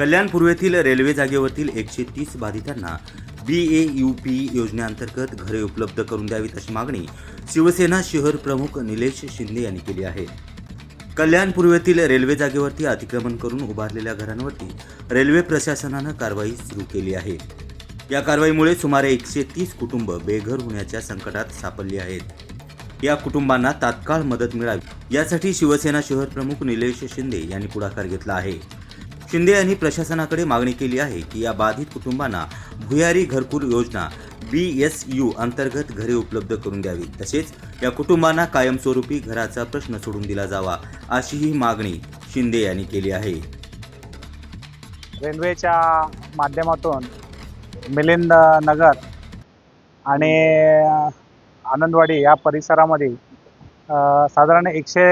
कल्याण पूर्वेतील railway जागेवरील एकशे तीस बाधितांना बी ए यू पी योजनेअंतर्गत घरे उपलब्ध करून द्यावीत अशी मागणी शिवसेना शहर प्रमुख निलेश शिंदे यांनी केली आहे. कल्याण पूर्वेतील रेल्वे जागेवरती अतिक्रमण करून उभारलेल्या घरांवरती रेल्वे प्रशासनानं कारवाई सुरू केली आहे. या कारवाईमुळे सुमारे एकशे तीस कुटुंब बेघर होण्याच्या संकटात सापडली आहेत. या कुटुंबांना तात्काळ मदत मिळावी यासाठी शिवसेना शहर प्रमुख निलेश शिंदे यांनी पुढाकार घेतला आहे. शिंदे यांनी प्रशासनाकडे मागणी केली आहे की या बाधित कुटुंबांना भुयारी घरकुल योजना बी एस यू अंतर्गत घरे उपलब्ध करून द्यावी. तसेच या कुटुंबांना कायमस्वरूपी घराचा प्रश्न सोडून दिला जावा अशीही मागणी शिंदे यांनी केली आहे. रेल्वेच्या माध्यमातून मिलिंद नगर आणि आनंदवाडी या परिसरामध्ये साधारण एकशे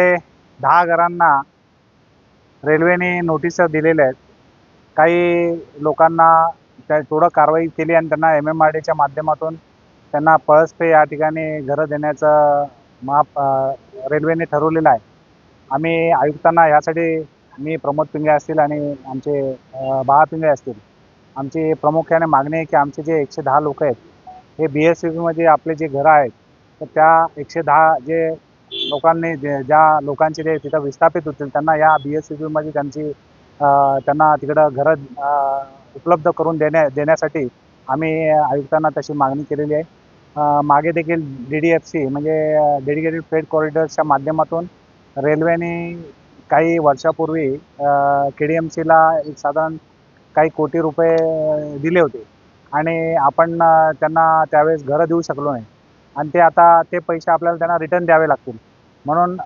दहा घरांना रेल्वेने नोटीस दिलेल्या आहेत. काही लोकांना त्या थोडं कारवाई केली आणि त्यांना एम एम आर डीच्या माध्यमातून त्यांना पळसपे या ठिकाणी घरं देण्याचं माप रेल्वेने ठरवलेलं आहे. आम्ही आयुक्तांना यासाठी मी प्रमोद पिंगळे असतील आणि आमचे बाळा पिंगळे असतील आमची प्रामुख्याने मागणी आहे की आमचे जे एकशे दहा लोक आहेत हे बी एसमध्ये आपले जे घरं आहेत तर त्या एकशे दहा जे लोकांनी ज्या लोकांचे जे तिथं विस्थापित होतील त्यांना या बी एसमध्ये त्यांची त्यांना तिकडं घरं उपलब्ध करून देण्या देण्यासाठी आम्ही आयुक्तांना तशी मागणी केलेली आहे. मागे देखील डी डी एफ सी म्हणजे डेडिकेटेड फ्रेड कॉरिडॉरच्या माध्यमातून रेल्वेने काही वर्षापूर्वी के डी एम सीला एक साधारण काही कोटी रुपये दिले होते. आणि आपण त्यांना त्यावेळेस घरं देऊ शकलो नाही. आणि ते आता ते पैसे आपल्याला त्यांना रिटर्न द्यावे लागतील. म्हणून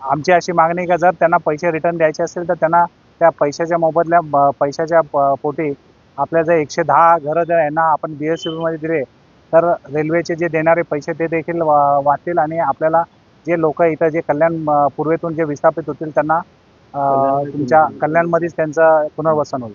आमची अशी मागणी आहे का जर त्यांना पैसे रिटर्न द्यायचे असेल तर त्यांना त्या पैशाच्या मोबदल्या पैशाच्या पोटी आपल्या जर एकशे दहा घरं जर यांना आपण बी एसमध्ये दिले तर रेल्वेचे जे देणारे पैसे ते देखील वा- वाचतील आणि आपल्याला जे लोक इथं जे कल्याण पूर्वेतून जे विस्थापित होतील त्यांना तुमच्या कल्याणमध्येच त्यांचं पुनर्वसन होईल.